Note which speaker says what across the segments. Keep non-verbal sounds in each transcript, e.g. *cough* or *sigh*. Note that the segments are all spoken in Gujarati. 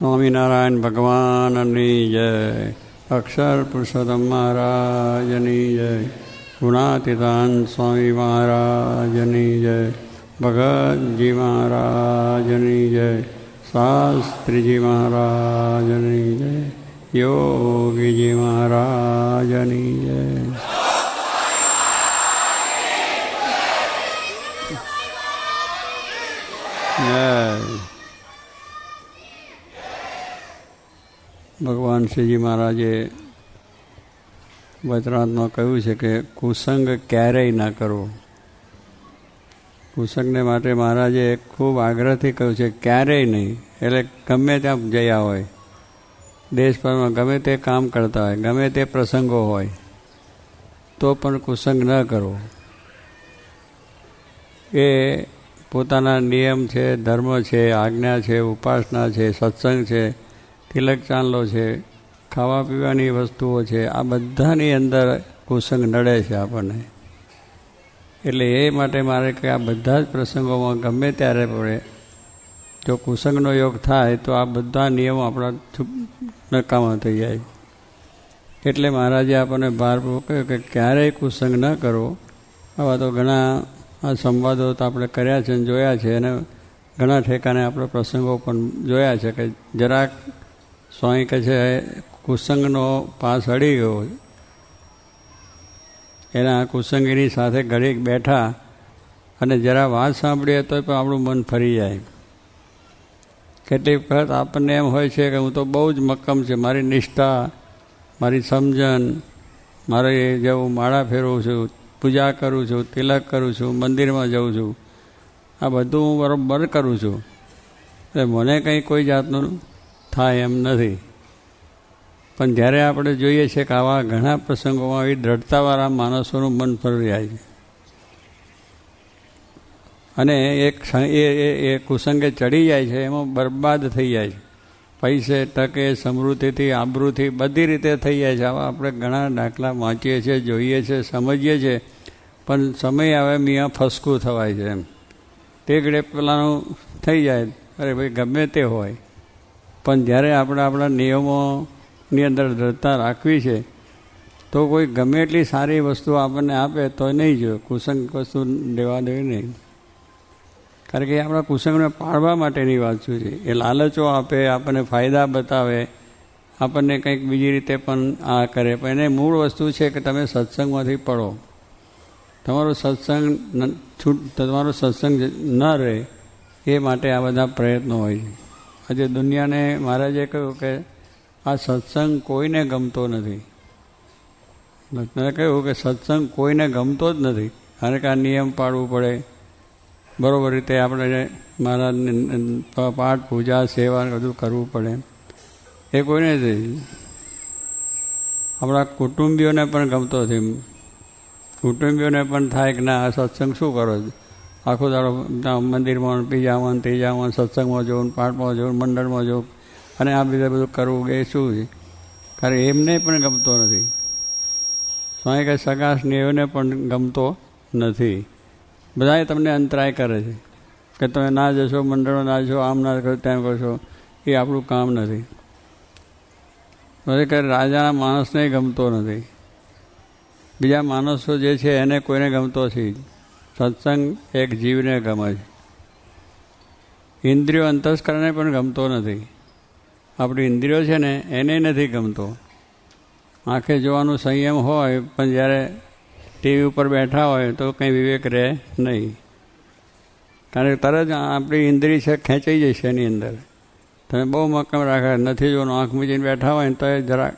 Speaker 1: સ્વામિનારાયણ ભગવાનની જય અક્ષર પુરુષોત્તમ મહારાજની જય, ગુણાતીતાન સ્વામી મહારાજની જય, ભગતજી મહારાજની જય, શાસ્ત્રીજી મહારાજની જય, યોગીજી મહારાજની જય. જય. ભગવાન શ્રીજી મહારાજે વચરાતમાં કહ્યું છે કે કુસંગ ક્યારેય ના કરવો કુસંગને માટે મહારાજે ખૂબ આગ્રહથી કહ્યું છે, ક્યારેય નહીં. એટલે ગમે ત્યાં જયા હોય, દેશભરમાં ગમે તે કામ કરતા હોય, ગમે તે પ્રસંગો હોય, તો પણ કુસંગ ન કરવો એ પોતાના નિયમ છે, ધર્મ છે, આજ્ઞા છે, ઉપાસના છે, સત્સંગ છે તિલક ચાંદલો છે, ખાવા પીવાની વસ્તુઓ છે, આ બધાની અંદર કુસંગ નડે છે આપણને. એટલે એ માટે મારે કે આ બધા જ પ્રસંગોમાં ગમે ત્યારે પડે. જો કુસંગનો યોગ થાય, તો આ બધા નિયમો આપણા નકામા થઈ જાય. એટલે મહારાજે આપણને ભારપૂર્વક કહ્યું કે ક્યારેય કુસંગ ન કરો. આવા તો ઘણા આ સંવાદો તો આપણે કર્યા છે અને જોયા છે અને ઘણા ઠેકાને આપણે પ્રસંગો પણ જોયા છે કે જરાક સ્વામી કહે છે, કુસંગનો પાસ અડી ગયો. એના કુસંગીની સાથે ઘડીક બેઠા અને જરા વાત સાંભળીએ તો પણ આપણું મન ફરી જાય. કેટલીક વખત આપણને એમ હોય છે કે હું તો બહુ જ મક્કમ છે, મારી નિષ્ઠા, મારી સમજણ, મારે જેવું માળા ફેરવું છું, પૂજા કરું છું, તિલક કરું છું, મંદિરમાં જાઉં છું, આ બધું હું બરાબર કરું છું. એટલે મને કંઈ કોઈ જાતનું થાય એમ નથી. પણ જ્યારે આપણે જોઈએ છીએ કે આવા ઘણા પ્રસંગોમાં આવી દ્રઢતાવાળા માણસોનું મન ફરી જાય છે. અને એક એ એ કુસંગે ચડી જાય છે, એમાં બરબાદ થઈ જાય છે. પૈસે ટકે સમૃદ્ધિથી, આબરૂથી બધી રીતે થઈ જાય છે. આવા આપણે ઘણા દાખલા વાંચીએ છીએ, જોઈએ છીએ, સમજીએ છીએ. પણ સમય આવે મિયાં ફસકું થવાય છે એમ. તે ગળે પેલાનું થઈ જાય. અરે ભાઈ, ગમે તે હોય. પણ જ્યારે આપણે આપણા નિયમોની અંદર દ્રઢતા રાખવી છે, તો કોઈ ગમે એટલી સારી વસ્તુ આપણને આપે તો નહીં જો, કુસંગ વસ્તુ દેવા દેવી નહીં. કારણ કે આપણા કુસંગને પાળવા માટેની વાત શું છે. એ લાલચો આપે, આપણને ફાયદા બતાવે, આપણને કંઈક બીજી રીતે પણ આ કરે. પણ એને મૂળ વસ્તુ છે કે તમે સત્સંગમાંથી પડો. તમારો સત્સંગ છૂટ, તમારો સત્સંગ ન રહે, એ માટે આ બધા પ્રયત્નો હોય છે. આજે દુનિયાને મહારાજે કહ્યું કે આ સત્સંગ કોઈને ગમતો નથી. મેં કહ્યું કે સત્સંગ કોઈને ગમતો જ નથી. અને કે આ નિયમ પાડવું પડે. બરાબર રીતે આપણે મહારાજને પાઠ, પૂજા, સેવા બધું કરવું પડે. એ કોઈને આપણા કુટુંબીઓને પણ ગમતો નથી કુટુંબીઓને પણ થાય કે ના, આ સત્સંગ શું કરો આખો દાડો મંદિરમાં બીજામાં, ત્રીજામાં, સત્સંગમાં જવું પાઠમાં જવું મંડળમાં જવું અને આ બીજે બધું કરવું એ શું છે? કારણ એમને પણ ગમતો નથી. સ્વામી કંઈ સગા સ્નેહીઓને પણ ગમતો નથી. બધાએ તમને અંતરાય કરે છે. કે તમે ના જશો, મંડળમાં ના જશો, આમ ના કરો, તેમ કરશો એ આપણું કામ નથી. ખરેખર રાજાના માણસને ગમતો નથી. બીજા માણસો જે છે એને કોઈને ગમતો છે સત્સંગ એક જીવને ગમે છે. ઇન્દ્રિયો અંતસ્કરણને પણ ગમતો નથી. આપણી ઇન્દ્રિયો છે ને, એને નથી ગમતો. આંખે જોવાનું સંયમ હોય, પણ જ્યારે ટીવી ઉપર બેઠા હોય, તો કંઈ વિવેક રહે નહીં. કારણ કે તરત આપણી ઇન્દ્રિય છે, ખેંચાઈ જશે એની અંદર. તમે બહુ મક્કમ રાખે, નથી જોવાનું. આંખ મૂકીને બેઠા હોય ને, તો એ જરાક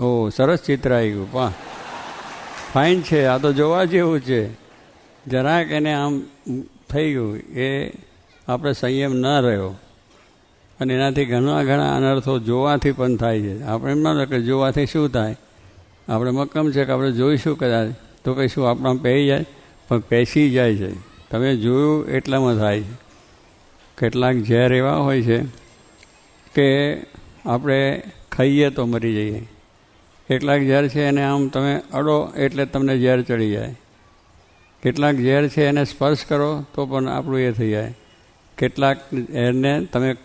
Speaker 1: ઓ સરસ ચિત્ર આવી ગયું. પા ફાઇન છે, આ તો જોવા જેવું છે. જરાક એને આમ થઈ ગયું એ આપણે સંયમ ન રહ્યો. અને એનાથી ઘણા ઘણા અનર્થો જોવાથી પણ થાય છે. આપણે એમ ન કે જોવાથી શું થાય? આપણે મક્કમ છે કે આપણે જોઈશું કદાચ, તો કંઈ શું આપણા પહેરી જાય? પણ પેસી જાય છે. તમે જોયું એટલામાં થાય છે. કેટલાક ઝેર એવા હોય છે કે આપણે ખાઈએ તો મરી જઈએ. કેટલાક ઝેર છે એને આમ તમે અડો એટલે તમને ઝેર ચડી જાય. કેટલાક ઝેર છે એને સ્પર્શ કરો, તો પણ આપણું એ થઈ જાય. કેટલાક ઝેરને તમે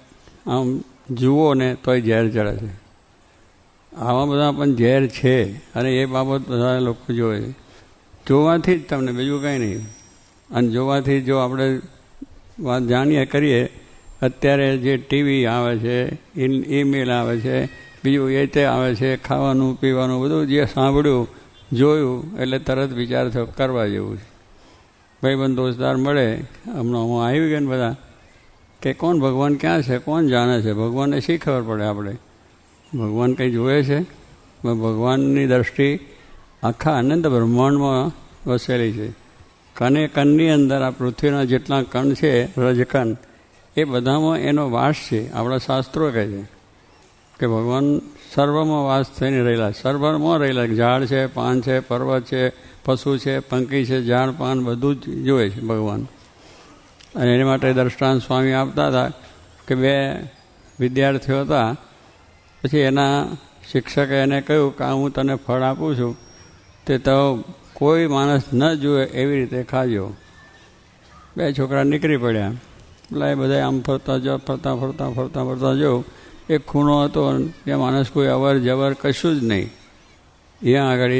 Speaker 1: આમ જુઓ ને તોય ઝેર ચડે છે. આવા બધા પણ ઝેર છે અને એ બાબત બધા લોકો જોવે છે. જોવાથી જ તમને, બીજું કંઈ નહીં. અને જોવાથી જો આપણે વાત જાણીએ કરીએ, અત્યારે જે ટીવી આવે છે ઈમેલ આવે છે, બીજું એ તે આવે છે, ખાવાનું, પીવાનું, બધું જે સાંભળ્યું, જોયું, એટલે તરત વિચાર કરવા જેવું છે. ભાઈબંધ દોસ્તદાર મળે, હમણાં હું આવી ગયા ને બધા, કે કોણ ભગવાન ક્યાં છે, કોણ જાણે છે? ભગવાનને શી ખબર પડે આપણે? ભગવાન કંઈ જોવે છે? ભગવાનની દ્રષ્ટિ આખા અનંત બ્રહ્માંડમાં વસેલી છે. કને કણની અંદર આ પૃથ્વીના જેટલા કણ છે રજકણ એ બધામાં એનો વાસ છે, આપણા શાસ્ત્રો કહે છે. કે ભગવાન સર્વમાં વાસ થઈને રહેલા. સર્વમાં રહેલા. ઝાડ છે, પાન છે, પર્વત છે, પશુ છે, પંખી છે, ઝાડ, પાન બધું જ જોવે છે ભગવાન. અને એની માટે દ્રષ્ટાંત સ્વામી આપતા હતા કે બે વિદ્યાર્થીઓ હતા. પછી એના શિક્ષકે એને કહ્યું કે હું તને ફળ આપું છું. તે તો કોઈ માણસ ન જુએ એવી રીતે ખાજો. બે છોકરા નીકળી પડ્યા. એટલે એ બધા આમ ફરતા જ, ફરતા ફરતા ફરતા ફરતા જો એક ખૂણો હતો ત્યાં માણસ કોઈ અવર જવર કશું જ નહીં. ત્યાં આગળ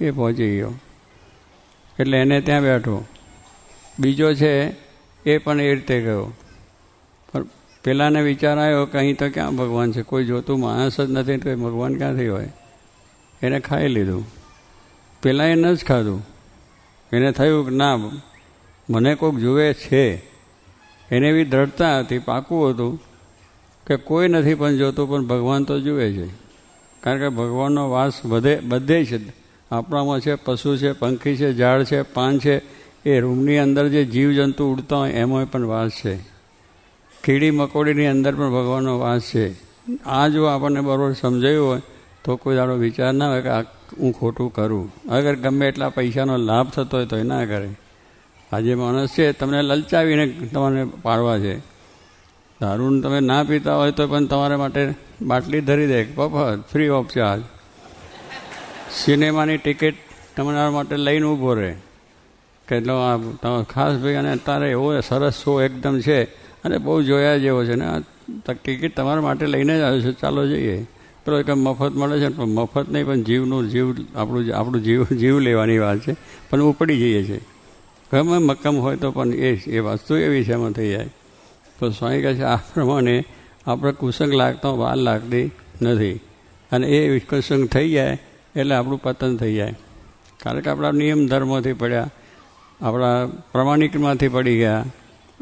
Speaker 1: એ પહોંચી ગયો. એટલે એને ત્યાં બેઠો. બીજો છે એ પણ એ રીતે ગયો. પણ પહેલાંને વિચાર આવ્યો કે અહીં તો ક્યાં ભગવાન છે? કોઈ જોતું માણસ જ નથી તો ભગવાન ક્યાંથી હોય? એને ખાઈ લીધું. પહેલાં એને જ ખાધું. એને થયું કે ના, મને કોઈક જુએ છે. એને એવી દ્રઢતા હતી, પાકું હતું. કે કોઈ નથી પણ જોતું, પણ ભગવાન તો જુએ છે. કારણ કે ભગવાનનો વાસ બધે બધે છે. આપણામાં છે, પશુ છે, પંખી છે, ઝાડ છે, પાન છે. એ રૂમની અંદર જે જીવજંતુ ઉડતા હોય એમાં પણ વાસ છે. કીડી મકોડીની અંદર પણ ભગવાનનો વાસ છે. આ જો આપણને બરોબર સમજાયું હોય, તો કોઈ દાડો વિચાર ના હોય કે આ હું ખોટું કરું. અગર ગમે એટલા પૈસાનો લાભ થતો હોય, તો એ ના કરે આજે માણસ છે, તમને લલચાવીને તમને પાડવા છે. દારૂ તમે ના પીતા હોય તો પણ તમારા માટે બાટલી ધરી દે. પફત ફ્રી ઓફ ચાર્જ સિનેમાની ટિકિટ તમારા માટે લઈને ઊભો રહે. કે એટલે આ ખાસ ભાઈ, અને અત્યારે એવો સરસ શો એકદમ છે. અને બહુ જોયા જેવો છે. ને આ ટિકિટ તમારા માટે લઈને જ આવ્યો છે. ચાલો જઈએ. પેલો એક મફત મળે છે પણ મફત નહીં, પણ જીવનું જીવ, આપણું આપણું જીવ *laughs* જીવ લેવાની વાત છે. પણ ઉપડી જઈએ છીએ. ગમે મક્કમ હોય તો પણ એ એ વસ્તુ એવી છે, એમાં થઈ જાય. તો સ્વામી કહે છે, આ પ્રમાણે આપણે કુસંગ લાગતો, વાર લાગતી નથી. અને એ કુસંગ થઈ જાય, એટલે આપણું પતન થઈ જાય. કારણ કે આપણા નિયમ ધર્મોથી પડ્યા, આપણા પ્રમાણિકમાંથી પડી ગયા,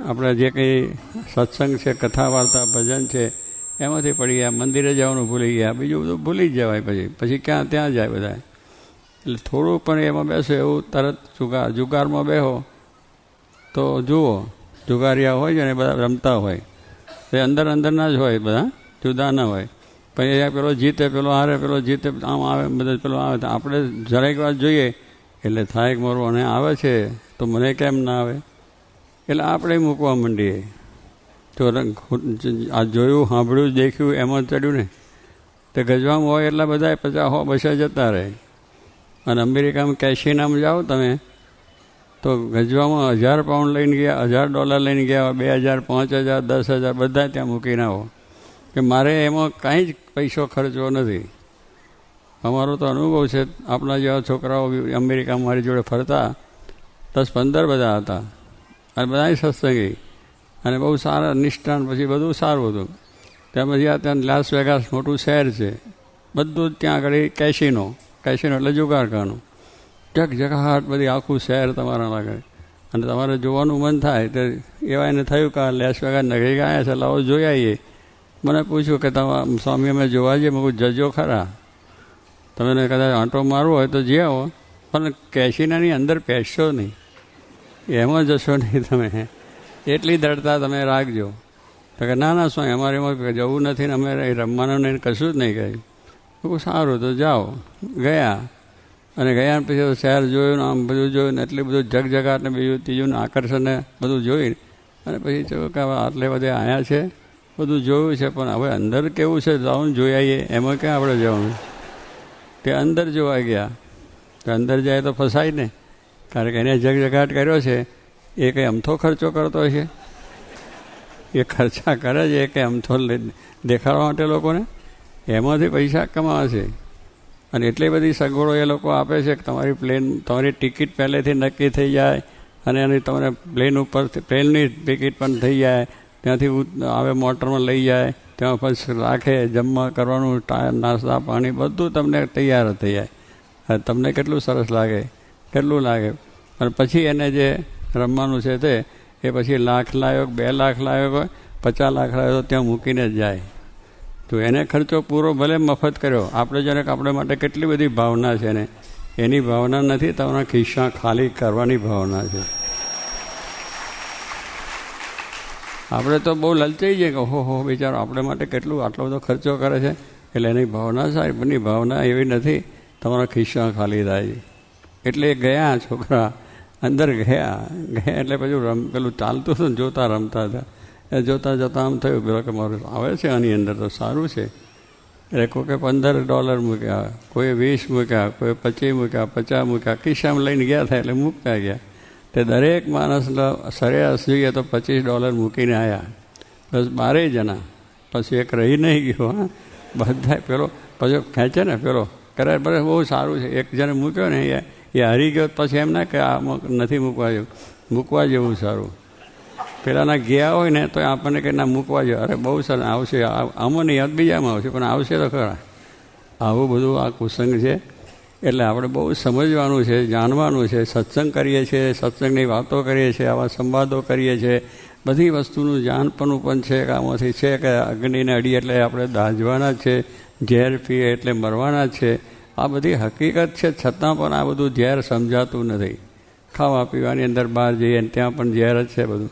Speaker 1: આપણા જે કંઈ સત્સંગ છે કથા વાર્તા ભજન છે, એમાંથી પડી ગયા, મંદિરે જવાનું ભૂલી ગયા, બીજું બધું ભૂલી જ જવાય પછી. પછી ક્યાં, ત્યાં જાય બધા. એટલે થોડું પણ એમાં બેસો, એવું તરત જુગાર, જુગારમાં બેહો, તો જુઓ. જુગારિયા હોય છે ને બધા રમતા હોય. એ અંદર અંદરના જ હોય બધા જુદા ના હોય. પછી એ પેલો જીતે, પેલો હારે, પેલો જીતે, આમ આવે, બધા પેલો આવે. તો આપણે જરાક વાર જોઈએ, એટલે થાય કે મારું અને આવે છે, તો મને કેમ ના આવે? એટલે આપણે મૂકવા માંડીએ. તો આ જોયું, સાંભળ્યું, દેખ્યું, એમાં ચડ્યું ને. તો ગજવામાં હોય એટલા બધા પચાસ હો બસે જતા રહે. અને અમેરિકામાં કેશિનામાં જાઓ તમે તો ગજવામાં હજાર પાઉન્ડ લઈને ગયા, હજાર ડોલર લઈને ગયા, બે હજાર, પાંચ હજાર, દસ હજાર, બધા ત્યાં મૂકીને આવો કે મારે એમાં કાંઈ જ પૈસો ખર્ચવો નથી. અમારો તો અનુભવ છે, આપણા જેવા છોકરાઓ અમેરિકા મારી જોડે ફરતા, દસ પંદર બધા હતા. અને બધા સત્સંગી. અને બહુ સારા નિષ્ઠાન, પછી બધું સારું હતું. ત્યાં પછી આ ત્યાં લાસ વેગાસ મોટું શહેર છે. બધું જ ત્યાં આગળ કેશિનો કેશિનો એટલે જુગારખાનું જગ જગાટ બધી આખું શહેર તમારા લાગે. અને તમારે જોવાનું મન થાય તો એવા એને થયું કે લેસ વગર નગરી ગયા છે લાવો જોઈ આવીએ. મને પૂછ્યું કે તમારા સ્વામી, અમે જોવા જઈએ? મેં જજો ખરા. તમે કદાચ આંટો મારવો હોય તો જે આવો. પણ કેશિનાની અંદર પહેરશો નહીં. એમાં જશો નહીં તમે. એટલી દડતા તમે રાખજો. તો કે ના ના, સ્વામી, અમારે એમાં જવું નથી ને અમે રમવાનું નહીં કશું જ નહીં કહ્યું. સારું, તો જાઓ. ગયા. અને ગયા પછી શહેર જોયું આમ બધું જોયું ને એટલું બધું જગજગાટ ને બીજું ત્રીજું આકર્ષણ ને બધું જોઈ અને પછી કે આટલે બધે આવ્યા છે, બધું જોયું છે, પણ હવે અંદર કેવું છે જાઉં જોઈ આવીએ. એમાં ક્યાં આપણે જવાનું? તે અંદર જોવા ગયા. તો અંદર જાય તો ફસાય ને. કારણ કે એને જગજગાટ કર્યો છે, એ કંઈ અમથો ખર્ચો કરતો છે એ ખર્ચા કરે છે, એ કંઈ અમથો દેખાડવા માટે લોકોને? એમાંથી પૈસા કમાવે છે. અને એટલી બધી સગવડો એ લોકો આપે છે કે તમારી પ્લેન, તમારી ટિકિટ પહેલેથી નક્કી થઈ જાય અને એની તમને પ્લેન ઉપર, પ્લેનની ટિકિટ પણ થઈ જાય, ત્યાંથી આવે મોટરમાં લઈ જાય, ત્યાં પછી રાખે, જમવા કરવાનું નાસ્તા, પાણી, બધું તમને તૈયાર થઈ જાય. તમને કેટલું સરસ લાગે, કેટલું લાગે. અને પછી એને જે રમવાનું છે તે, એ પછી લાખ લાવ્યો બે લાખ લાવ્યો પચાસ લાખ લાવ્યો ત્યાં મૂકીને જ જાય. તો એને ખર્ચો પૂરો ભલે મફત કર્યો. આપણે કે આપણે માટે કેટલી બધી ભાવના છે ને, એની ભાવના નથી તમારા ખિસ્સા ખાલી કરવાની ભાવના છે. આપણે તો બહુ લલચાઈ જઈએ કે હો હો, બિચારો આપણે માટે કેટલું આટલો બધો ખર્ચો કરે છે? એટલે એની ભાવના સાહેબ, એની ભાવના એવી નથી, તમારા ખિસ્સા ખાલી થાય એટલે ગયા છોકરા, અંદર ગયા ગયા એટલે પછી રમ, પેલું ચાલતું હતું ને, જોતા રમતા હતા. એ જોતાં જોતાં આમ થયું પેલો કે મારું આવે છે આની અંદર તો સારું છે. એટલે કોકે પંદર ડોલર મૂક્યા કોઈ વીસ મૂક્યા કોઈ પચીસ મૂક્યા, પચાસ મૂક્યા ખિસ્સામાં લઈને ગયા થાય એટલે મૂકતા ગયા. તે દરેક માણસનો સરેરાશ જોઈએ તો પચીસ ડોલર મૂકીને આવ્યા બસ બારેય જણા. પછી એક રહી નહીં ગયો, હા. બધા પેલો, પછી ખેંચે ને પેલો. કરે બરાબર બહુ સારું છે. એક જણે મૂક્યો ને એ એ હારી ગયો પછી એમ ના કે આ નથી મૂકવા જેવું. મૂકવા જેવું સારું. પેલાના ગયા હોય ને તો આપણને કંઈ ના, મૂકવા જોઈએ અરે બહુ સર, આવશે. આમાં યાદ બીજામાં આવશે, પણ આવશે તો ખરા. આવું બધું આ કુસંગ છે. એટલે આપણે બહુ સમજવાનું છે, જાણવાનું છે, સત્સંગ કરીએ છીએ, સત્સંગની વાતો કરીએ છીએ, આવા સંવાદો કરીએ છીએ. બધી વસ્તુનું જાણપણું પણ છે કે આમાંથી છે કે અગ્નિને અડી એટલે આપણે દાજવાના છે, ઝેર પીએ એટલે મરવાના છે. આ બધી હકીકત છે, છતાં પણ આ બધું ઝેર સમજાતું નથી. ખાવા પીવાની અંદર બહાર જઈએ ત્યાં પણ ઝેર જ છે બધું.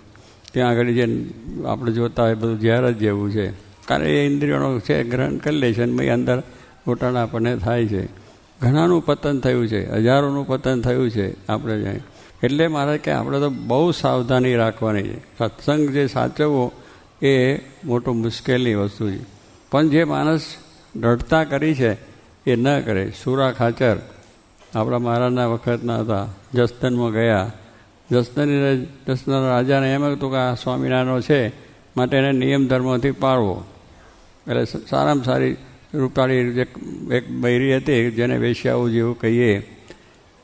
Speaker 1: ત્યાં આગળ જે આપણે જોતા હોય બધું ઝેર જ જેવું છે. કારણ એ ઇન્દ્રિયોનો છે ગ્રહણ કરી લે છે અને ભાઈ અંદર ઘોટાળા આપણને થાય છે. ઘણાનું પતન થયું છે, હજારોનું પતન થયું છે આપણે જાય. એટલે મારે કે આપણે તો બહુ સાવધાની રાખવાની છે. સત્સંગ જે સાચવવો એ મોટો મુશ્કેલની વસ્તુ છે. પણ જે માણસ દૃઢતા કરી છે એ ન કરે. સુરા ખાચર. આપણા મહારાજના વખતના હતા જસદનમાં ગયા. જસદનની જસદન રાજાને એમ હતું કે આ સ્વામિનારાયણનો છે, માટે એને નિયમ ધર્મથી પાળવો. એટલે સારામાં સારી રૂપાળી જે એક બૈરી હતી, જેને વેશ્યાઓ જેવું કહીએ,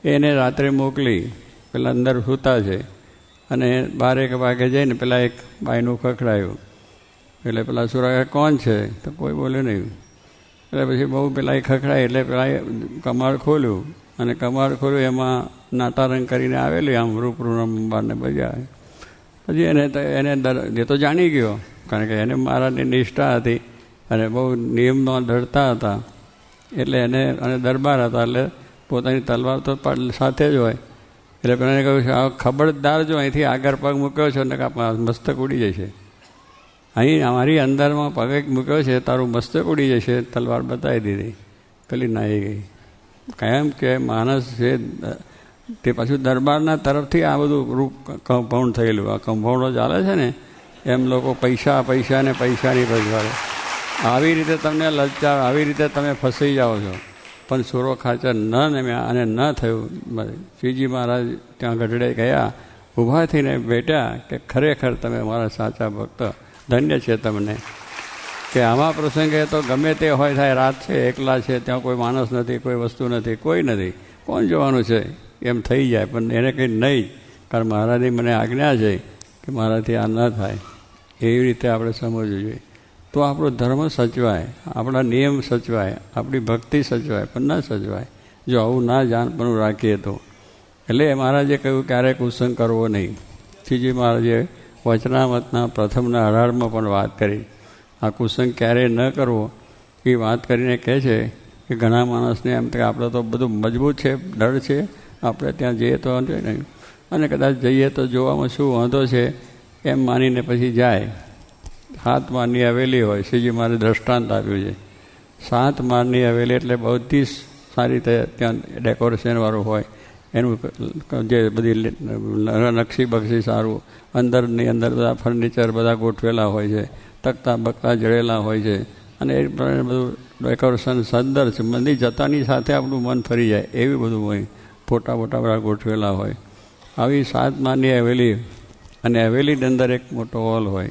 Speaker 1: એને રાત્રે મોકલી, પેલા અંદર સૂતા છે, અને બારેક વાગે જઈને પેલા એક બાયનું ખખડાયું. એટલે પેલા સુરા કોણ છે? તો કોઈ બોલ્યું નહીં. એટલે પછી બહુ પેલા એ ખખડાય, એટલે પેલા કમાળ ખોલ્યું. અને કમાડ ખોલ્યું એમાં નાતારંગ કરીને આવેલી આમ રૂપરૂ બારને બજા પછી એને એને એ તો જાણી ગયો, કારણ કે એને મારાની નિષ્ઠા હતી અને બહુ નિયમનો ડરતા હતા. એટલે એને અને દરબાર હતા, એટલે પોતાની તલવાર તો સાથે જ હોય. એટલે પણ એને કહ્યું છે, આ ખબરદાર જો અહીંથી આગળ પગ મૂક્યો છે ને મસ્તક ઉડી જશે. અહીં અમારી અંદરમાં પગ મૂક્યો છે, તારું મસ્તક ઉડી જશે. તલવાર બતાવી દીધી. પેલી નાઈ ગઈ. કાયમ કે માણસ છે, તે પાછું દરબારના તરફથી આ બધું રૂપ કમ્પાઉન્ડ થયેલું. આ કમ્પાઉન્ડો ચાલે છે ને, એમ લોકો પૈસા પૈસા ને પૈસાની પૈસા આવી રીતે તમને લલચાવ, આવી રીતે તમે ફસાઈ જાઓ છો. પણ સુરો ખાચર ન નમ્યા અને ન થયું. શ્રીજી મહારાજ ત્યાં ગઢડે ગયા, ઊભા થઈને બેઠ્યા કે ખરેખર તમે મારા સાચા ભક્ત. ધન્ય છે તમને. કે આમાં પ્રસંગે તો ગમે તે હોય થાય, રાત છે, એકલા છે, ત્યાં કોઈ માણસ નથી, કોઈ વસ્તુ નથી, કોઈ નથી. કોણ જોવાનું છે? એમ થઈ જાય, પણ એને કંઈ નહીં. કારણ મહારાજની મને આજ્ઞા છે કે મારાથી આ ન થાય. એવી રીતે આપણે સમજવું જોઈએ. તો આપણો ધર્મ સચવાય, આપણા નિયમ સચવાય, આપણી ભક્તિ સચવાય, પણ ન સચવાય. જો આવું ના જાણપણું રાખીએ તો. એટલે મહારાજે કહ્યું ક્યારેક ઉત્સંગ કરવો નહીં. શ્રીજી મહારાજે વચનામતના પ્રથમના અઢારમાં પણ વાત કરી. આ કુસંગ ક્યારેય ન કરવો. એ વાત કરીને કહે છે કે ઘણા માણસને એમ કે આપણે તો બધું મજબૂત છે, ડર છે, આપણે ત્યાં જઈએ તો વાંધો નહીં. અને કદાચ જઈએ તો જોવામાં શું વાંધો છે એમ માનીને પછી જાય. સાત માળની હવેલી હોય. શ્રીજી મારે દ્રષ્ટાંત આપ્યું છે. સાત માળની હવેલી એટલે બધી સારી રીતે ત્યાં ડેકોરેશનવાળું હોય. એનું જે બધી નકશી બક્ષી સારું અંદરની અંદર બધા ફર્નિચર બધા ગોઠવેલા હોય છે. તકતા બકતા જડેલા હોય છે. અને એ પ્રમાણે બધું ડેકોરેશન સુંદર છે. મંદિર જતાની સાથે આપણું મન ફરી જાય, એવી બધું હોય. ફોટા ફોટા બધા ગોઠવેલા હોય. આવી સાત માની હવેલી અને હવેલીની અંદર એક મોટો હોલ હોય.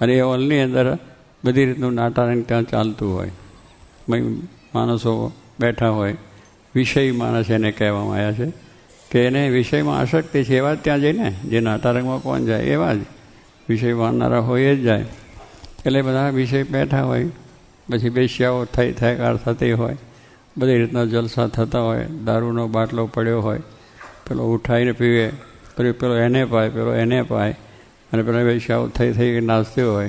Speaker 1: અને એ હોલની અંદર બધી રીતનું નાટારંગ ત્યાં ચાલતું હોય. માણસો બેઠા હોય. વિષય માણસ એને કહેવામાં આવ્યા છે કે એને વિષયમાં આસક્તિ છે એવા જ ત્યાં જઈને, જે નાટારંગમાં કોણ જાય એવા જ. વિષય માનનારા હોય જ જાય. એટલે બધા વિષય બેઠા હોય, પછી બેસ્યાઓ થઈ થયકાર થતી હોય, બધી રીતના જલસા થતા હોય, દારૂનો બાટલો પડ્યો હોય, પેલો ઉઠાઈને પીવે, પછી પેલો એને પાય, પેલો એને પાય, અને પેલા બેસ્યાઓ થઈ થઈ નાચતી હોય.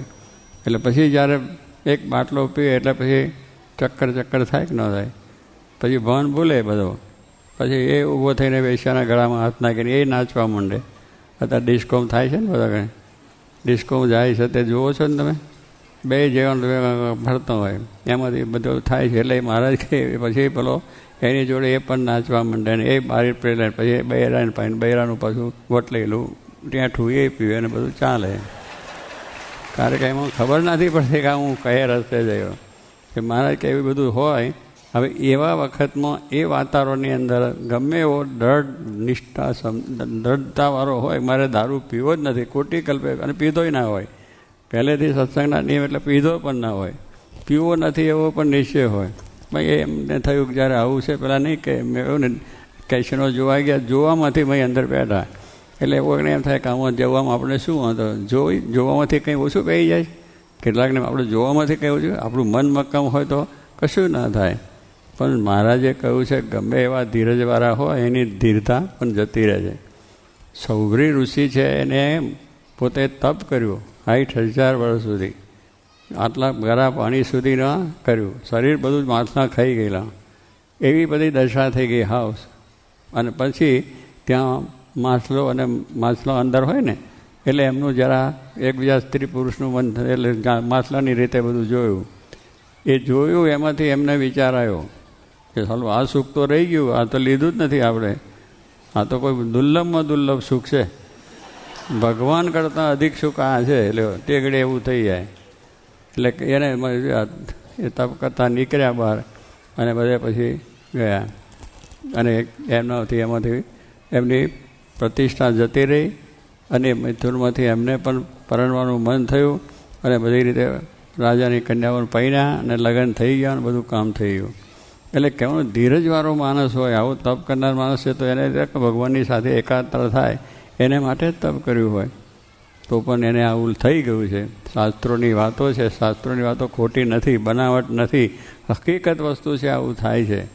Speaker 1: એટલે પછી જ્યારે એક બાટલો પીએ એટલે પછી ચક્કર ચક્કર થાય કે ન થાય. પછી ભાન ભૂલે બધો. પછી એ ઊભો થઈને વેશ્યાના ગળામાં હાથ નાખીને એ નાચવા માંડે. અત્યારે ડિસ્કોમ થાય છે ને બધા કંઈ ડિસ્કોમ જાય છે, તે જુઓ છો ને તમે? બે જીવન ફરતો હોય. એમાંથી બધું થાય છે. એટલે મહારાજ કહે, પછી પેલો એની જોડે એ પણ નાચવા માંડે ને એ બારી પ્રેલે પછી બૈરાને પાઈને બૈરાનું પાછું વટલેલું ટેઠું એ પીવે અને બધું ચાલે. કારણ કે એમાં ખબર નથી પડતી કે હું કયા રસ્તે જયો. કે મહારાજ કે એવું બધું હોય, હવે એવા વખતમાં એ વાતાવરણની અંદર ગમે એવો દૃઢ નિષ્ઠા સમ દૃઢતાવાળો હોય, મારે દારૂ પીવો જ નથી, ખોટી કલ્પે અને પીધોય ના હોય. પહેલેથી સત્સંગના નિયમ એટલે પીધો પણ ના હોય. પીવો નથી એવો પણ નિશ્ચય હોય. ભાઈ, એમને થયું કે જ્યારે આવું છે, પેલા નહીં કે મેં એવું ને કેશનો જોવા ગયા, જોવામાંથી ભાઈ અંદર બેઠા. એટલે કોઈને એમ થાય કે આમાં જવામાં આપણે શું વાંધો? જોઈ, જોવામાંથી કંઈ ઓછું કહી જાય? કેટલાકને આપણે જોવામાંથી કહ્યું છે આપણું મન મક્કમ હોય તો કશું ના થાય. પણ મહારાજે કહ્યું છે, ગમે એવા ધીરજવાળા હોય, એની ધીરતા પણ જતી રહે છે. સૌભરી ઋષિ છે એને પોતે તપ કર્યું. સાઠ હજાર વર્ષ સુધી. આટલા ગરા પાણી સુધી ન કર્યું. શરીર બધું જ માછલા ખાઈ ગયેલા. એવી બધી દશા થઈ ગઈ હાઉસ. અને પછી ત્યાં માછલો અને માછલો અંદર હોય ને, એટલે એમનું જરા એકબીજા સ્ત્રી પુરુષનું મન એટલે માછલાની રીતે બધું જોયું. એ જોયું એમાંથી એમને વિચાર આવ્યો કે ચાલો, આ સુખ તો રહી ગયું. આ તો લીધું જ નથી આપણે. આ તો કોઈ દુર્લભમાં દુર્લભ સુખ છે. ભગવાન કરતાં અધિક સુખ આ છે? એટલે ટેગડે એવું થઈ જાય. એટલે એને એ તપ કરતાં નીકળ્યા બહાર અને બધે પછી ગયા. અને એમનાથી એમાંથી, એમની પ્રતિષ્ઠા જતી રહી અને મિથુનમાંથી એમને પણ પરણવાનું મન થયું અને બધી રીતે રાજાની કન્યાઓને પૈણ્યા અને લગ્ન થઈ ગયા અને બધું કામ થઈ ગયું. એટલે કહેવાનું ધીરજવાળો માણસ હોય, આવું તપ કરનાર માણસ છે તો એને ભગવાનની સાથે એકાત્ર થાય. એને માટે જ તપ કર્યું હોય. તો પણ એને આવું થઈ ગયું છે. શાસ્ત્રોની વાતો છે. શાસ્ત્રોની વાતો ખોટી નથી, બનાવટ નથી. હકીકત વસ્તુ છે, આવું થાય છે.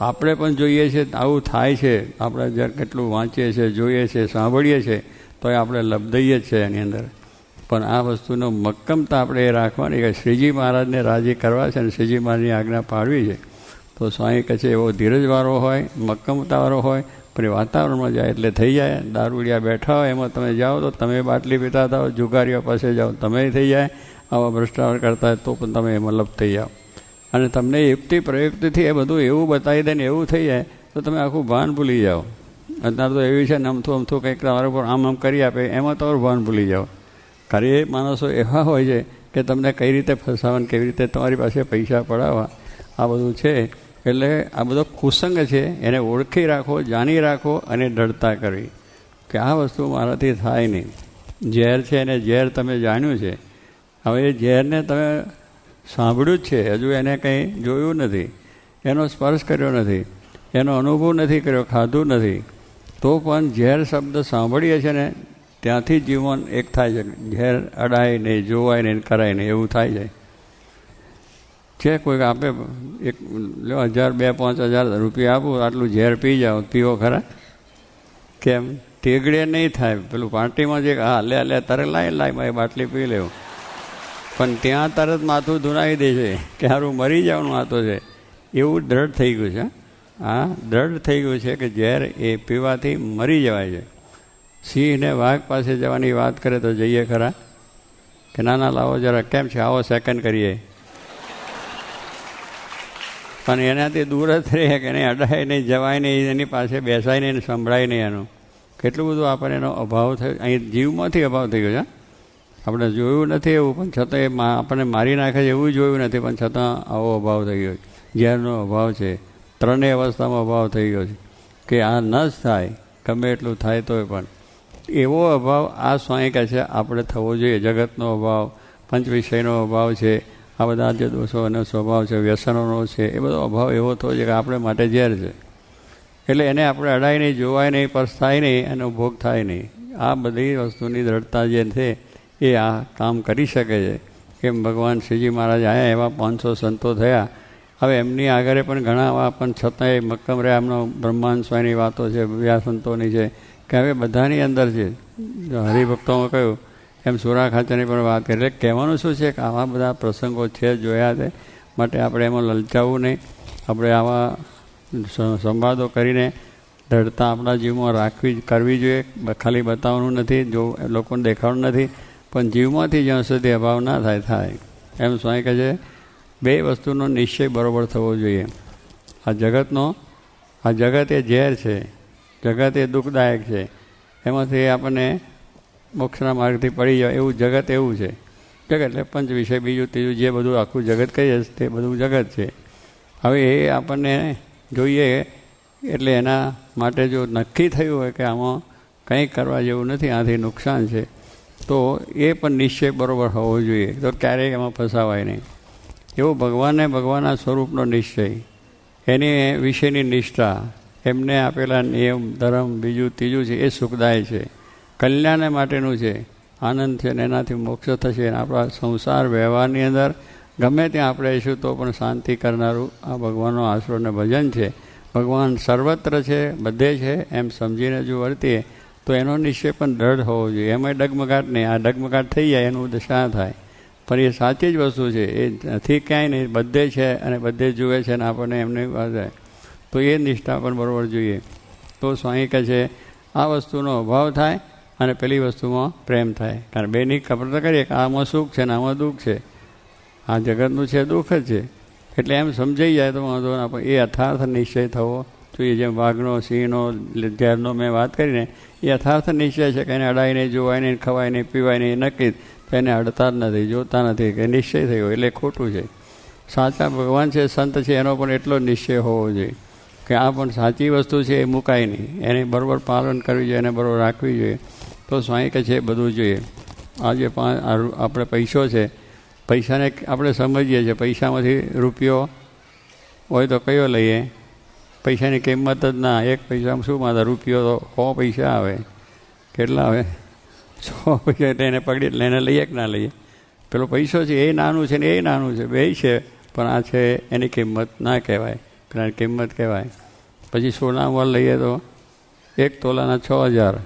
Speaker 1: આપણે પણ જોઈએ છીએ આવું થાય છે. આપણે જ્યારે કેટલું વાંચીએ છીએ, જોઈએ છીએ, સાંભળીએ છીએ તો એ આપણે લબ્ધઈએ જ છે એની અંદર. પણ આ વસ્તુનો મક્કમતા આપણે એ રાખવાની કે શ્રીજી મહારાજને રાજી કરવા છે અને શ્રીજી મહારાજની આજ્ઞા પાડવી છે. તો સ્વામી કહે છે, એવો ધીરજવાળો હોય, મક્કમતાવાળો હોય પણ એ વાતાવરણમાં જાય એટલે થઈ જાય. દારૂડિયા બેઠા હોય, એમાં તમે જાઓ તો તમે બાટલી પીતા થાઓ, જુગારીઓ પાસે જાઓ, તમે થઈ જાય. આવા ભ્રષ્ટાચાર કરતા હોય તો પણ તમે એમાં લપ થઈ જાઓ. અને તમને યુક્તિ પ્રયુક્તિથી એ બધું એવું બતાવી દે ને એવું થઈ જાય, તો તમે આખું ભાન ભૂલી જાઓ. અત્યારે તો એવી છે ને અમથું અમથું કંઈક તમારા ઉપર આમ આમ કરી આપે, એમાં તમારું ભાન ભૂલી જાઓ. કારણ એ માણસો એવા હોય છે કે તમને કઈ રીતે ફસાવવાનું કેવી રીતે તમારી પાસે પૈસા પડાવવા, આ બધું છે. એટલે આ બધો કુસંગ છે, એને ઓળખી રાખો, જાણી રાખો અને ડરતા કરવી. કે આ વસ્તુ મારાથી થાય નહીં. ઝેર છે એને ઝેર તમે જાણ્યું છે. હવે એ ઝેરને તમે સાંભળ્યું જ છે. હજુ એને કંઈ જોયું નથી. એનો સ્પર્શ કર્યો નથી. એનો અનુભવ નથી કર્યો, ખાધું નથી. તો પણ ઝેર શબ્દ સાંભળીએ છીએ ને, ત્યાંથી જીવન એક થાય છે. ઝેર અડાય નહીં, જોવાય નહીં, કરાય નહીં, એવું થાય છે. છે, કોઈક આપે એક, લો, હજાર, બે, પાંચ હજાર રૂપિયા આપું, આટલું ઝેર પી જાઓ, પીવો ખરા? કેમ? ટેગડે નહીં થાય. પેલું પાર્ટીમાં જે, હા, લે લે તરત લાય લાય મારી બાટલી પી લેવું. પણ ત્યાં તરત માથું ધુનાવી દે છે, કે સારું મરી જવાનું આ તો છે. એવું દ્રઢ થઈ ગયું છે આ દ્રઢ થઈ ગયું છે કે ઝેર એ પીવાથી મરી જવાય છે. સિંહને વાઘ પાસે જવાની વાત કરે તો જઈએ ખરા? કે નાના લાવો જરા, કેમ છે? આવો સેકન્ડ કરીએ. પણ એનાથી દૂર જ રહે કે એને અડાય નહીં, જવાય નહીં, એની પાસે બેસાય નહીં સંભળાય નહીં એનું. કેટલું બધું આપણને એનો અભાવ થયો. અહીં જીવમાંથી અભાવ થઈ ગયો છે આપણે જોયું નથી એવું, પણ છતાં એ આપણને મારી નાખે છે એવું જોયું નથી, પણ છતાં આવો અભાવ થઈ ગયો ઝેરનો અભાવ છે. ત્રણેય અવસ્થામાં અભાવ થઈ ગયો છે. કે આ ન જ થાય, ગમે એટલું થાય તોય પણ. એવો અભાવ આ સ્વાય કહે છે, આપણે થવો જોઈએ. જગતનો અભાવ, પંચ વિષયનો અભાવ છે. આ બધા જે દોષો અને સ્વભાવ છે, વ્યસનોનો છે, એ બધો અભાવ એવો થયો છે કે આપણે માટે ઝેર છે. એટલે એને આપણે અડાય નહીં, જોવાય નહીં, પરસ થાય નહીં એનો ભોગ થાય નહીં. આ બધી વસ્તુની દ્રઢતા જે છે, એ આ કામ કરી શકે છે. કેમ ભગવાન શ્રીજી મહારાજ આવ્યા એવા પાંચસો સંતો થયા. હવે એમની આગળ પણ ઘણા આવા પણ છતાંય મક્કમ રહ્યા. એમનો બ્રહ્માંડ સ્વાયની વાતો છે, વ્યાસંતોની સંતોની છે, કે હવે બધાની અંદર છે હરિભક્તોમાં કહ્યું એમ સુરા ખાચરની પણ વાત કરી. એટલે કહેવાનું શું છે કે આવા બધા પ્રસંગો છે જોયા છે, માટે આપણે એમાં લલચાવવું નહીં. આપણે આવા સંવાદો કરીને દ્રઢતા આપણા જીવમાં રાખવી કરવી જોઈએ. ખાલી બતાવવાનું નથી, જો લોકોને દેખાડવું નથી, પણ જીવમાંથી જ્યાં સુધી અભાવ ના થાય થાય. એમ સ્વામી કહે છે, બે વસ્તુનો નિશ્ચય બરોબર થવો જોઈએ. આ જગતનો, આ જગત એ ઝેર છે. જગત એ દુઃખદાયક છે. એમાંથી આપણને મોક્ષના માર્ગથી પડી જાય, એવું જગત એવું છે. જગત એટલે પંચ વિષય બીજું, ત્રીજું, જે બધું આખું જગત કહીએ તે બધું જગત છે. હવે એ આપણને જોઈએ એટલે એના માટે જો નક્કી થયું હોય કે આમાં કંઈ કરવા જેવું નથી, આથી નુકસાન છે, તો એ પણ નિશ્ચય બરાબર હોવો જોઈએ. તો ક્યારેય એમાં ફસાવાય નહીં. એવું ભગવાનને ભગવાનના સ્વરૂપનો નિશ્ચય. એની વિશેની નિષ્ઠા, એમને આપેલા નિયમ, ધર્મ, બીજું, ત્રીજું છે, એ સુખદાય છે. કલ્યાણ માટેનું છે. આનંદ છે ને એનાથી મોક્ષ થશે અને આપણા સંસાર વ્યવહારની અંદર ગમે ત્યાં આપણે રહીશું તો પણ શાંતિ કરનારું આ ભગવાનનો આશરો અને ભજન છે. ભગવાન સર્વત્ર છે, બધે છે, એમ સમજીને જો વર્તીએ તો એનો નિશ્ચય પણ દ્રઢ હોવો જોઈએ. એમાં ડગમગાટ નહીં. આ ડગમગાટ થઈ જાય એનું દશા થાય? પણ એ સાચી જ વસ્તુ છે. એ નથી ક્યાંય નહીં. બધે છે અને બધે જુએ છે અને આપણને એમને જાય તો એ નિષ્ઠા પણ બરાબર જોઈએ. તો સ્વામી કહે છે, આ વસ્તુનો અભાવ થાય અને પેલી વસ્તુમાં પ્રેમ થાય. કારણ બેની તો કરીએ કે આમાં સુખ છે ને આમાં દુઃખ છે. આ જગતનું છે, દુઃખ જ છે. એટલે એમ સમજાઈ જાય તો વાંધો ના, પણ એ યથાર્થ નિશ્ચય થવો જોઈએ. જેમ વાઘનો, સિંહનો ઝેરનો મેં વાત કરીને, એ યથાર્થ નિશ્ચય છે કે એને અડાય નહીં જોવાય નહીં, ખવાય નહીં, પીવાય નહીં નક્કી તો એને અડતા જ નથી, જોતા નથી, કે નિશ્ચય થયો એટલે ખોટું છે. સાચા ભગવાન છે, સંત છે, એનો પણ એટલો નિશ્ચય હોવો જોઈએ. કે આ પણ સાચી વસ્તુ છે, એ મુકાય નહીં. એને બરાબર પાલન કરવી જોઈએ, એને બરાબર રાખવી જોઈએ. તો સ્વાઈ કે છે બધું જોઈએ. આ રૂ- આપણે પૈસો છે, પૈસાને આપણે સમજીએ છીએ, પૈસામાંથી રૂપિયો હોય તો કયો લઈએ? પૈસાની કિંમત જ ના, એક પૈસામાં શું માતા રૂપિયો તો સો પૈસા આવે. કેટલા આવે? સો પૈસા એટલે એને પકડી એને લઈએ કે ના લઈએ? પેલો પૈસો છે, એ નાનું છે ને એ નાનું છે, બે છે, પણ આ છે એની કિંમત ના કહેવાય. પેલાની કિંમત કહેવાય. પછી સોનામાં લઈએ તો એક તોલાના છ હજાર.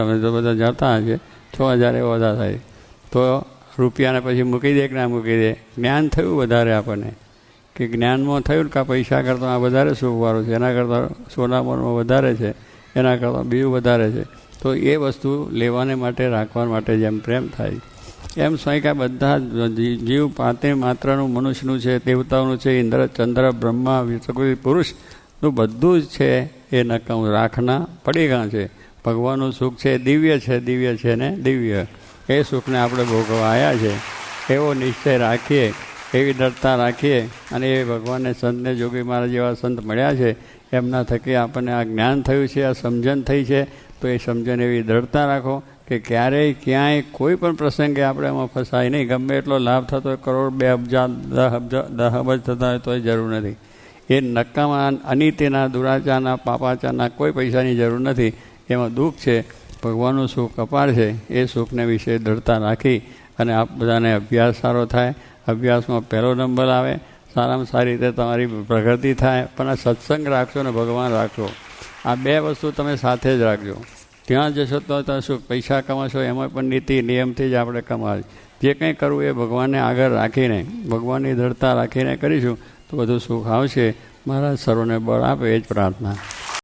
Speaker 1: તમે તો બધા જાણતા હશે. છ હજાર એ બધા થાય. તો રૂપિયાને પછી મૂકી દે કે ના મૂકી દે? જ્ઞાન થયું વધારે આપણને. કે જ્ઞાનમાં થયું કે પૈસા કરતાં આ વધારે સુખવાળું છે, એના કરતાં સોનામોનમાં વધારે છે, એના કરતાં બીજું વધારે છે. તો એ વસ્તુ લેવાને માટે, રાખવા માટે જેમ પ્રેમ થાય. એમ સ્વયં બધા જીવ પાતે માત્રનું મનુષ્યનું છે, દેવતાઓનું છે, ઇન્દ્ર, ચંદ્ર, બ્રહ્મા, વિષ્ણુ પુરુષનું બધું જ છે એ નકામ રાખના પડીગા છે. ભગવાનનું સુખ છે, દિવ્ય છે દિવ્ય છે ને દિવ્ય. એ સુખને આપણે ભોગવવા આવ્યા છે. એવો નિશ્ચય રાખીએ, એવી દ્રઢતા રાખીએ અને એ ભગવાનને સંતને જોગી મહારાજ જેવા સંત મળ્યા છે, એમના થકી આપણને આ જ્ઞાન થયું છે, આ સમજણ થઈ છે. તો એ સમજણ એવી દ્રઢતા રાખો કે ક્યારેય ક્યાંય કોઈ પણ પ્રસંગે આપણે એમાં ફસાય નહીં. ગમે એટલો લાભ થતો હોય, કરોડ બે અબજા દહ અબજા દહ અબજ થતા હોય તોય જરૂર નથી. એ નકામા અનિતિના દુરાચારના, પાપાચારના કોઈ પૈસાની જરૂર નથી. એમાં દુઃખ છે, ભગવાનનું સુખ અપાર છે, એ સુખને વિશે દ્રઢતા રાખી અને આપ બધાને અભ્યાસ સારો થાય, અભ્યાસમાં પહેલો નંબર આવે, સારામાં સારી રીતે તમારી પ્રગતિ થાય, પણ આ સત્સંગ રાખશો ને ભગવાન રાખશો. આ બે વસ્તુ તમે સાથે જ રાખજો. ત્યાં જશો તો તમે શું પૈસા કમાશો, એમાં પણ નીતિ, નિયમથી જ આપણે કમાવી જે કંઈ કરવું એ ભગવાનને આગળ રાખીને, ભગવાનની દ્રઢતા રાખીને કરીશું, તો બધું સુખ આવશે. મહારાજ સર્વને બળ આપે, એ જ પ્રાર્થના.